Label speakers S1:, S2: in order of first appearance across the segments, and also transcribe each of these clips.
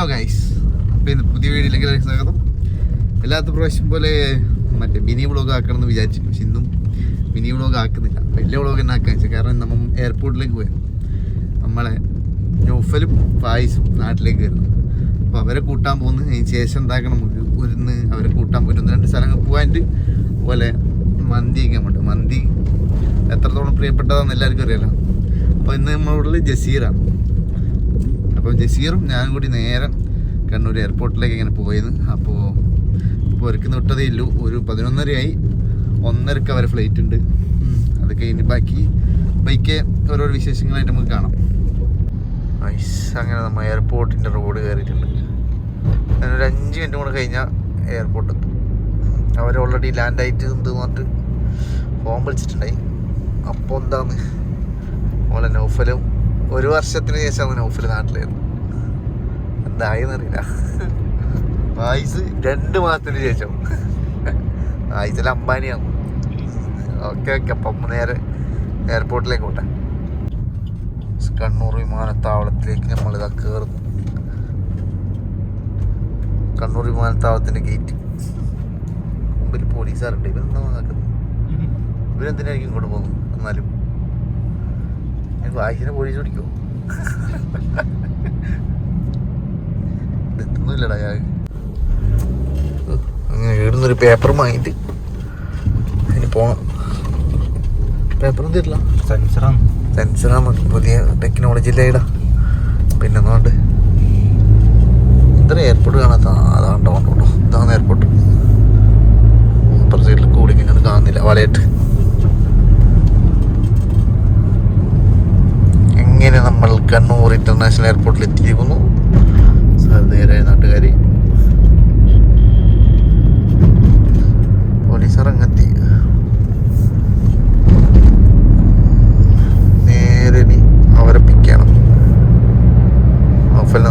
S1: Hello guys അപ്പോൾ ഇന്ന് പുതിയ വീഡിയോയിലേക്ക് സ്വാഗതം. എല്ലാത്ത പ്രാവശ്യം പോലെ മറ്റേ മിനി വ്ളോഗ് ആക്കണം എന്ന് വിചാരിച്ചു. പക്ഷെ ഇന്നും മിനി വ്ളോഗ് ആക്കുന്നില്ല. വലിയ വ്ളോഗ് തന്നെ ആക്കാൻ വെച്ചാൽ കാരണം നമ്മൾ എയർപോർട്ടിലേക്ക് പോയത് നമ്മളെ നൗഫലും ഫായിസും നാട്ടിലേക്ക് വരുന്നു. അപ്പോൾ അവരെ കൂട്ടാൻ പോകുന്നു. അതിന് ശേഷം എന്താക്കണം നമുക്ക്? ഒരുന്ന് അവരെ കൂട്ടാൻ പോയിട്ട് ഒന്ന് രണ്ട് സ്ഥലങ്ങൾ പോകാനിട്ട് പോലെ മന്തി കഴിക്കാൻ പറ്റും മന്തി എത്രത്തോളം പ്രിയപ്പെട്ടതാണെന്ന് എല്ലാവർക്കും അറിയാലോ. അപ്പോൾ ഇന്ന് നമ്മളുള്ള ജസീറാണ്. അപ്പോൾ ജസീറും ഞാനും കൂടി നേരെ കണ്ണൂർ എയർപോർട്ടിലേക്ക് ഇങ്ങനെ പോയത്. അപ്പോൾ ഇപ്പോൾ ഒരുക്കുന്ന വിട്ടതേ ഉള്ളൂ. ഒരു പതിനൊന്നരയായി. ഒന്നരക്ക് വരെ ഫ്ലൈറ്റ് ഉണ്ട്. അതൊക്കെ ഇനി ബാക്കി ബൈക്ക് ഓരോരോ വിശേഷങ്ങളായിട്ട് നമുക്ക് കാണാം. ഐസ് അങ്ങനെ നമ്മൾ എയർപോർട്ടിന്റെ റോഡ് കയറിയിട്ടുണ്ട്. അങ്ങനെ ഒരു അഞ്ച് മിനിറ്റ് കൂടെ കഴിഞ്ഞാൽ എയർപോർട്ട് എത്തും. അവർ ഓൾറെഡി ലാൻഡ് ആയിട്ട് എന്ത് പറഞ്ഞിട്ട് ഫോം വിളിച്ചിട്ടുണ്ടായി. അപ്പോൾ എന്താന്ന്? ഓളെ നൗഫലും. ഒരു വർഷത്തിന് ശേഷമാണ് നൗഫൽ നാട്ടിലായിരുന്നു എന്തായെന്നറിയില്ല ആയിസ് രണ്ട് മാസത്തിന് ശേഷം. ആയിസിൽ അംബാനിയാണ്. ഓക്കെ ഓക്കെ അപ്പം നേരെ എയർപോർട്ടിലേക്ക് വിട്ടെ കണ്ണൂർ വിമാനത്താവളത്തിലേക്ക് നമ്മൾ ഇതാ കയറുന്നു കണ്ണൂർ വിമാനത്താവളത്തിന്റെ ഗേറ്റ് മുമ്പിൽ പോലീസുകാരുണ്ട് ഇവരെന്താ നോക്കുന്നത് ഇവരെന്തിനായിരിക്കും ഇങ്ങോട്ട് പോകുന്നു എന്നാലും. വായിച്ചിനെ പോലീസ് പിടിക്കോ എത്തുന്നില്ലടാ ഞാൻ അങ്ങനെ ഇവിടുന്നൊരു പേപ്പർ വാങ്ങിയിട്ട് അതിന് പോണം പേപ്പർ തരില്ല.
S2: സെൻസറാണ്
S1: സെൻസറാണ് പുതിയ ടെക്നോളജിയിലേടാ പിന്നെ ഒന്നുകൊണ്ട് ഇത്ര എയർപോർട്ട് കാണാത്ത അതാണ്ടോ കൊണ്ടോ ഇതാണ് എയർപോർട്ട് അപ്പുറത്തെ സൈഡിൽ കൂടി ഇങ്ങനെ കാണുന്നില്ല. വലയിട്ട്. എങ്ങനെ നമ്മൾ കണ്ണൂർ ഇന്റർനാഷണൽ എയർപോർട്ടിൽ എത്തിയിരിക്കുന്നു? നേരായ നാട്ടുകാരി. പോലീസ് അങ്ങെത്തി നേരെ ഇനി അവരെ പിക്കണം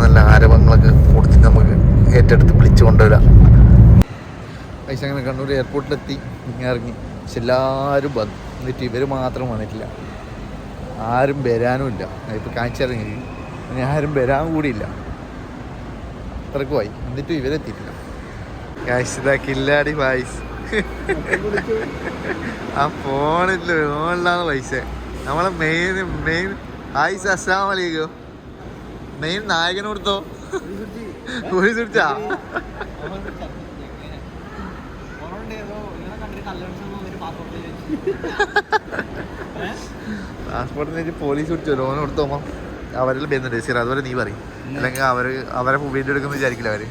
S1: നല്ല ആരവങ്ങളൊക്കെ കൊടുത്തിട്ട് നമുക്ക് ഏറ്റെടുത്ത് വിളിച്ചു കൊണ്ടുവരാം. പൈസ അങ്ങനെ കണ്ണൂർ എയർപോർട്ടിലെത്തി ഇറങ്ങി. പക്ഷെ എല്ലാവരും വന്നു. എന്നിട്ട് ഇവർ മാത്രം വന്നിട്ടില്ല. ആരും വരാനും ഇല്ല ഇപ്പോൾ കാണിച്ചിറങ്ങി ഇനി ആരും വരാൻ കൂടിയില്ല. അത്രയ്ക്ക് പോയി. എന്നിട്ടും ഇവരെത്തിയിട്ടില്ല. കാശ് ഇതാ കില്ലാടി വൈസ് ആ ഫോണില്ല ഫോണിലാണ് പൈസ. നമ്മളെ മെയിൻ മെയിൻ ആയിസ് അസ്സാം വലൈക്കും മെയിൻ നായകനോടുത്തോ പോയി സുടിച്ചാ പാസ്പോർട്ടിന് പോലീസ് പിടിച്ചു? ലോൺ കൊടുത്തു അവരെല്ലാം വരുന്നുണ്ട് ശരി അതുപോലെ നീ പറയും. അല്ലെങ്കിൽ അവർ അവരെ വീഡിയോ എടുക്കുന്ന വിചാരിക്കില്ല അവർ.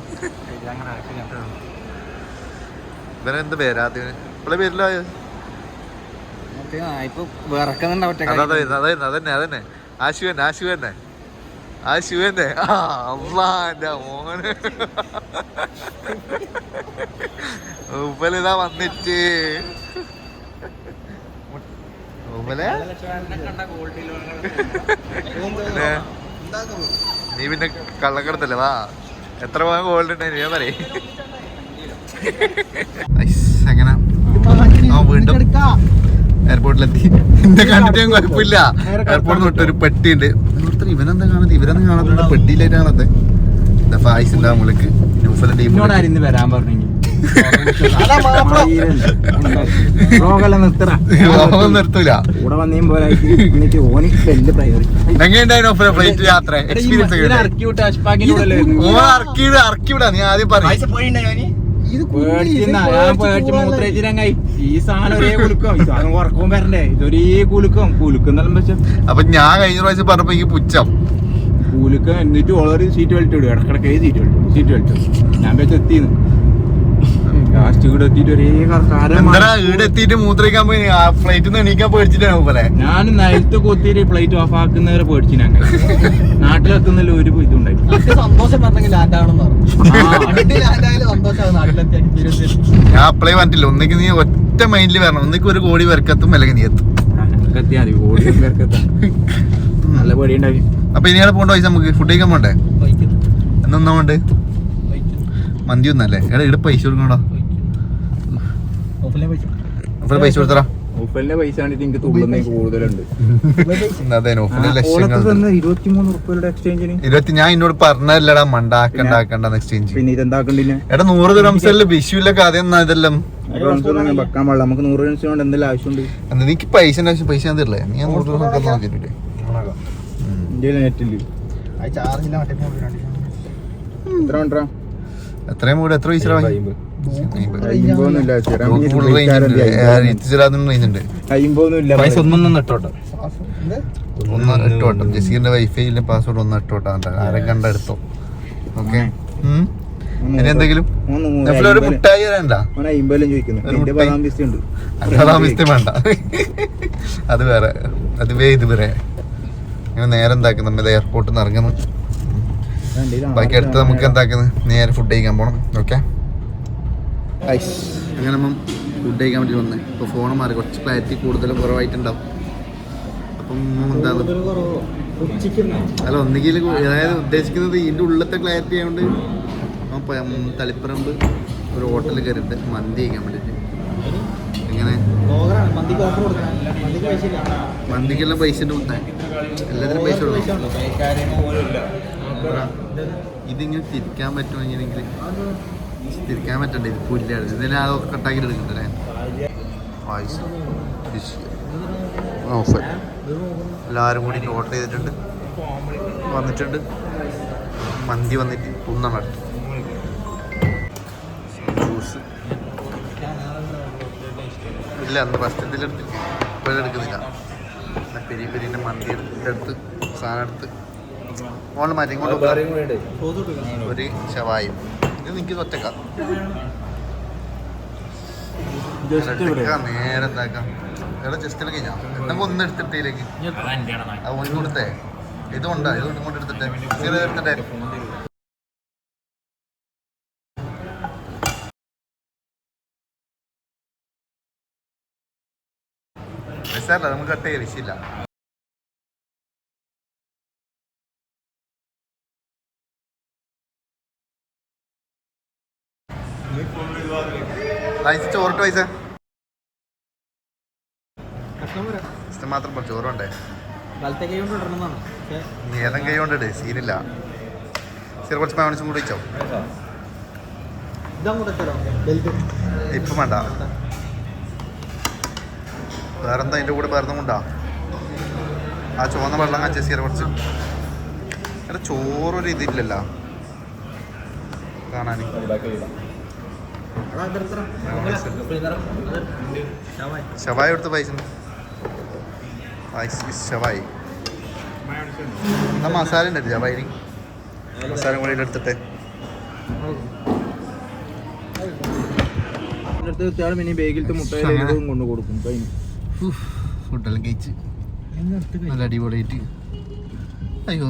S1: ഇവരെന്ത് പേരാദ്യം ഇവിടെ പേരില്ല
S2: ഇപ്പൊ വിറക്കുന്നുണ്ടാവട്ടെ
S1: അതായിരുന്നു അതായിരുന്നു അതന്നെ അതന്നെ ആ മോന്. ഉപ്പലിതാ വന്നിട്ട്. നീ. പിന്നെ കള്ളക്കടത്തല്ലേ? വാ. എത്ര പോകാൻ ഗോൾഡ് ഉണ്ടായിരുന്നു ഞാൻ പറയേ. എങ്ങനെ ആ വീണ്ടും എയർപോർട്ടിലെത്തി എന്നെ കണ്ടിട്ട് ഞാൻ കുഴപ്പമില്ല. എയർപോർട്ടിൽ തൊട്ട് ഒരു പെട്ടി ഉണ്ട് ഇവിടുത്തെ ഇവനെന്താ കാണുന്നത്? ഇവരെന്താ കാണാത്ത പെട്ടിയിലായിട്ട് കാണാത്തെ ഫായ്സ് ഉണ്ടാവും ഉണ്ടാ മുളക്ക് ന്യൂഫല ടീം
S2: വരാൻ പറഞ്ഞു
S1: നിർത്തൂല.
S2: കൂടെ വന്നേം പോരായിട്ട് എന്നിട്ട് ഓനിക്ക് വലിയ പ്രയോറിറ്റി
S1: എങ്ങനെയുണ്ടായിരുന്നു ഫ്ലൈറ്റ് യാത്ര? എക്സ്പീരിയൻസ് ഇറക്കിയിട ഇറക്കിവിടാ. നീ ആദ്യം പറയും.
S2: പേടിച്ചിന്നാ ഞാൻ പേടിച്ച് മൂത്രേച്ചിരങ്ങായി ഈ സാധനം ഒരേ കുലുക്കം. സാധനം ഉറക്കവും വരണ്ടേ. ഇതൊരേ കുലുക്കം. കുലുക്കുന്നെല്ലാം വെച്ച
S1: അപ്പൊ ഞാൻ കഴിഞ്ഞ പ്രാവശ്യം പറഞ്ഞപ്പോ എനിക്ക് പുച്ഛം.
S2: കുലുക്കം എന്നിട്ട് ഓളൊരു സീറ്റ് വലിച്ചു ഇടും ഇടക്കിടക്കേ സീറ്റ് വലിച്ചു സീറ്റ് വലിച്ചു ഞാൻ വെച്ച് എത്തിന്ന്. ലാസ്റ്റ് ഇവിടെ എത്തിയിട്ട് ഒരേ
S1: മൂത്രയിക്കാൻ പോയി? ആ ഫ്ലൈറ്റിൽ നിന്ന് എണീക്കാൻ പേടിച്ചിട്ടാണ് പോലെ.
S2: ഞാൻ നിലത്ത് കൊത്തിയിട്ട് പ്ലേറ്റ് ഓഫ് ആക്കുന്നവരെ പേടിച്ചു ഞാൻ നാട്ടിലെത്തുന്നതിൽ ഒരു ഇതുണ്ടായി
S3: സന്തോഷം പറഞ്ഞെങ്കിൽ ലാൻഡ്
S1: ഞാൻ അപ്ലൈ പറഞ്ഞില്ല ഒന്നിക്ക് നീ ഒറ്റ മൈൻഡിൽ വരണം. ഒന്നിക്ക് ഒരു കോടി പേർക്കെത്തും അല്ലെങ്കിൽ നീ എത്തും.
S2: നല്ല പേടി ഉണ്ടായി
S1: അപ്പൊ ഇനിയാണ് പോകണ്ട പൈസ നമുക്ക് ഫുഡ് കഴിക്കാൻ പോണ്ടേ? എന്നൊന്നാ വേണ്ടേ മന്തി ഒന്നല്ലേ എടാ ഇവിടെ പൈസ കൊടുക്കണോടാ. അപ്പൊ പൈസ കൊടുത്തറാ
S2: ഓഫലിന്റെ പൈസ കണ്ടിട്ട് എനിക്ക് തുള്ളുന്ന കൂടുതലുണ്ട്.
S1: ഇരുപത്തി ഞാൻ എന്നോട് പറഞ്ഞല്ലടാ മണ്ടാക്കണ്ടാക്കണ്ട എക്സ്ചേഞ്ച്
S2: പിന്നെ ഇതെന്താക്കണ്ടിന്?
S1: എടാ നൂറ് ദിറംസല്ലേ വിഷുവിലെ കഥ എന്നാ ഇതെല്ലാം?
S2: വെക്കാൻ പാടില്ല. നമുക്ക് നൂറ് രൂപ കൊണ്ട് എന്തെല്ലാം ആവശ്യമുണ്ട്?
S1: എന്താ നീക്ക് പൈസ ആവശ്യം പൈസ തരില്ലേ? നീ നൂറ് ദിറം നോക്കിയിട്ടില്ലേ
S2: ഇന്ത്യയിൽ നെറ്റിൽ
S3: ചാർജില്ല മറ്റേ
S2: കൊണ്ടാ
S1: എത്രയും കൂടെ എത്ര പൈസ
S3: ഒന്നൊന്നും
S1: ഒന്ന് ജസീറിന്റെ വൈഫൈയിലെ പാസ്വേഡ് ഒന്ന് ഇട്ടോട്ടെ ആരും കണ്ട കണ്ടെടുത്തോ ഓക്കെ ഇനി എന്തെങ്കിലും? ഒരു മുട്ടായി മിസ്റ്റേക്ക് വേണ്ട. അത് വേറെ. അത് വേ ഇത് വരെ. ഇങ്ങനെ നേരെ എന്താക്കും? നമ്മൾ എയർപോർട്ടിൽ നിന്ന് ഇറങ്ങുന്നു. ബാക്കി അടുത്ത് നമുക്ക് എന്താക്കുന്നത്? നേരെ ഫുഡ് കഴിക്കാൻ പോകണം ഓക്കെ അങ്ങനെ നമ്മൾ ഫുഡ് കഴിക്കാൻ വേണ്ടി വന്നേ. ഇപ്പോൾ ഫോൺ മാറി. കുറച്ച് ക്ലാരിറ്റി കൂടുതലും കുറവായിട്ടുണ്ടാവും. അപ്പം എന്താണ് അല്ല ഒന്നുകിൽ അതായത് ഉദ്ദേശിക്കുന്നത് ഇതിന്റെ ഉള്ളത്തെ ക്ലാരിറ്റി ആയതുകൊണ്ട് തളിപ്പറമ്പ് ഒരു ഹോട്ടലിൽ കയറിയിട്ട് മന്തി കഴിക്കാൻ വേണ്ടിയിട്ട് എങ്ങനെ? മന്തിക്കെല്ലാം പൈസ ഉണ്ട്? എല്ലാത്തിനും പൈസ കൊടുക്കണം ഇതിങ്ങനെ തിരിക്കാൻ പറ്റുമെങ്കിൽ തിരിക്കാൻ പറ്റണ്ടേ? ഇത് പുല്ലാണ്. ഇതെല്ലാം അതൊക്കെ കട്ടാക്കി എടുക്കണ്ടേ? പായസം ഫിഷ് ഓഫർ എല്ലാവരും കൂടി ഓർഡർ ചെയ്തിട്ടുണ്ട്. വന്നിട്ടുണ്ട്. മന്തി വന്നിട്ട് ഒന്നാണ് ജ്യൂസ് ഇല്ല അന്ന് ഫസ്റ്റ് ഇപ്പോഴെടുക്കുന്നില്ല. പെരി പെരിന്റെ മന്തി എടുത്ത് സാധനം എടുത്ത്. ഓൺ മാറ്റി ഇങ്ങോട്ട്. ഒരു ശവായും ഇത് നിനക്ക് ഒറ്റക്കാം നേരെ എന്താക്കാം? ജസ്റ്റ് കഴിഞ്ഞാ നമുക്ക് ഒന്ന് എടുത്തിട്ടേക്ക് ഒന്ന് കൊടുത്തേ. ഇതുണ്ടാ ഇത് ഇങ്ങോട്ട് എടുത്തിട്ടെ. ഇത് എടുത്തിട്ടെ. സാറല്ല നമുക്ക് കട്ട് ചെയ്യാൻ വിഷയമില്ല. പൈസ. മാത്രം ചോറുണ്ടേ ഏതും കൈ കൊണ്ടിട് സീനില്ല. ചെറു കുറച്ച് മണിച്ചും കൂടി വെച്ചോ ഇപ്പം വേണ്ട. വേറെന്താ? അതിന്റെ കൂടെ വേറെ കൊണ്ടാ ആ ചുവന്ന വെള്ളം കാണിച്ച സീര കുറച്ച്. എടാ ചോറൊരു ഇതില്ലല്ലോ. കാണാൻ ഷവായി എടുത്ത പൈസ ഷവായി. എന്നാ മസാല ഉണ്ട് ഷവായി മസാല കൂടി എടുത്തിട്ടെ.
S2: ബേഗിലത്തെ കൊണ്ട് കൊടുക്കും. കഴിഞ്ഞു
S1: ഫുഡെല്ലാം കഴിച്ച്. നല്ല അടിപൊളിയായിട്ട്. അയ്യോ.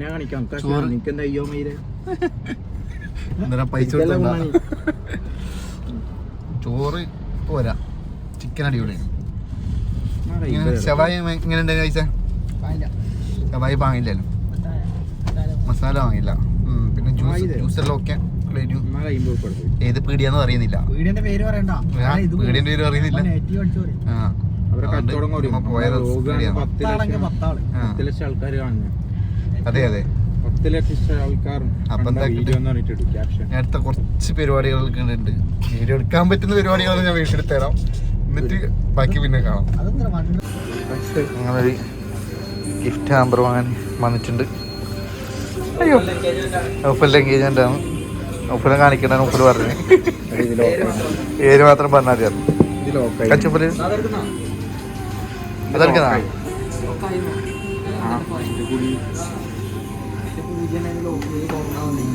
S2: ഞാൻ കാണിക്കാം.
S1: ചോറ്.
S2: എനിക്ക് എന്താ അയ്യോ മയിലെ
S1: എന്താ? പൈസ. ചോറ് പോരാ. ചിക്കൻ അടിപൊളിയാണ്. ഇങ്ങനെ ഷവായി ഇങ്ങനെ കഴിച്ച? പൈസ ഷവായി വാങ്ങില്ലല്ലോ മസാല വാങ്ങില്ല പിന്നെ ജ്യൂസ് ജ്യൂസ് എല്ലാം ഒക്കെ. ഏത് പീടിയാന്ന് അറിയുന്നില്ല.
S3: വീടിന്റെ പേര് പറയണ്ട.
S1: പീടിയന്റെ പേര് അറിയുന്നില്ല. ആ അതെ അതെ.
S2: പത്ത് ലക്ഷം ആൾക്കാരും
S1: ഞാൻ അടുത്ത കുറച്ച് പരിപാടികളൊക്കെ ഉണ്ട് വീഡിയോ എടുക്കാൻ പറ്റുന്ന പരിപാടികൾ ഞാൻ വീട്ടിൽ തരാം എന്നിട്ട് ബാക്കി പിന്നെ കാണാം. ഞങ്ങളൊരു ഗിഫ്റ്റ് ഹാമ്പർ വാങ്ങാൻ വന്നിട്ടുണ്ട്. അയ്യോ. ഒപ്പല്ല എൻഗേജ്മെന്റ് ആണ്. ഒപ്പല കാണിക്കണ ഒപ്പല പറഞ്ഞു. പേര് മാത്രം പറഞ്ഞാൽ മതി കച്ചപ്പൽ അതെടുക്കുന്ന?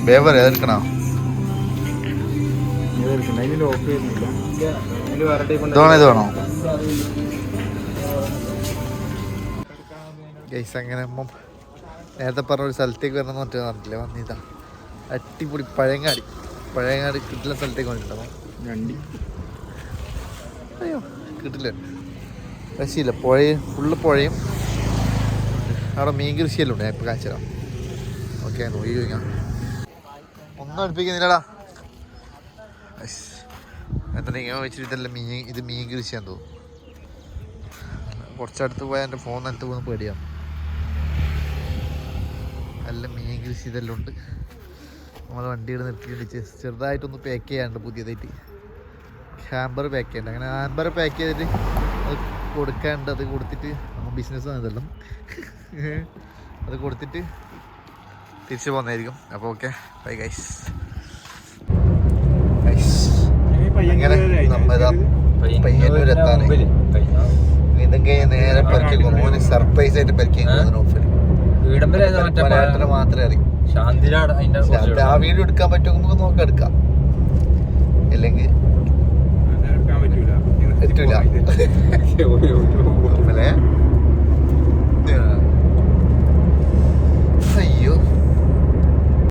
S1: വേവറെ ഏതെടുക്കണോ? ഇതാണോ ഇത് വേണോ ഗൈസ് അങ്ങനെ നേരത്തെ പറഞ്ഞ ഒരു സ്ഥലത്തേക്ക് വരണം എന്ന് പറഞ്ഞിട്ട് പറഞ്ഞില്ലേ? വന്നിതാ. അടിപൊളി പഴയങ്ങാടി. പഴയങ്ങാടി കിട്ടില്ല സ്ഥലത്തേക്ക് വന്നിട്ടുണ്ടോ? അയ്യോ കിട്ടില്ല. രക്ഷയില്ല പുഴയും ഫുള്ള് പുഴയും. അവിടെ മീൻ കൃഷിയെല്ലാം ഉണ്ട്. ഞാൻ ഇപ്പം കാണിച്ചു തരാം ഓക്കെ നോക്കി ചോദിക്കാം ഒന്നും അടുപ്പിക്കുന്നില്ലടാ. എത്രയോ വെച്ചിട്ട് മീൻ ഇത് മീൻ കൃഷിയാന്ന് തോന്നുന്നു. കുറച്ചടുത്ത് പോയാൽ എന്റെ ഫോൺ നിലത്ത് പോകുന്ന പേടിയാണ് നല്ല മീൻ കൃഷി ഇതെല്ലാം ഉണ്ട്. നമ്മൾ വണ്ടിയുടെ നിർത്തിയിട്ട് ചെറുതായിട്ടൊന്ന് പാക്ക് ചെയ്യാനുണ്ട് പുതിയതായിട്ട്. ഹാമ്പർ പാക്ക് ചെയ്യണ്ട അങ്ങനെ ഹാമ്പർ പാക്ക് ചെയ്തിട്ട് അത് കൊടുക്കാനുണ്ട്. അത് കൊടുത്തിട്ട് ബിസിനസ് ഇതെല്ലാം. അത് കൊടുത്തിട്ട് തിരിച്ചു പോകുന്നതായിരിക്കും അപ്പൊ ഓക്കെ ബൈ ഗൈസ് നേരെ പരിക്കും സർപ്രൈസ് ആയിട്ട് പരിക്കും മാത്രമേ ആ വീഡിയോ എടുക്കാൻ പറ്റുമെന്ന് നോക്കാം എടുക്കാം.
S2: അല്ലെങ്കിൽ
S1: അയ്യോ.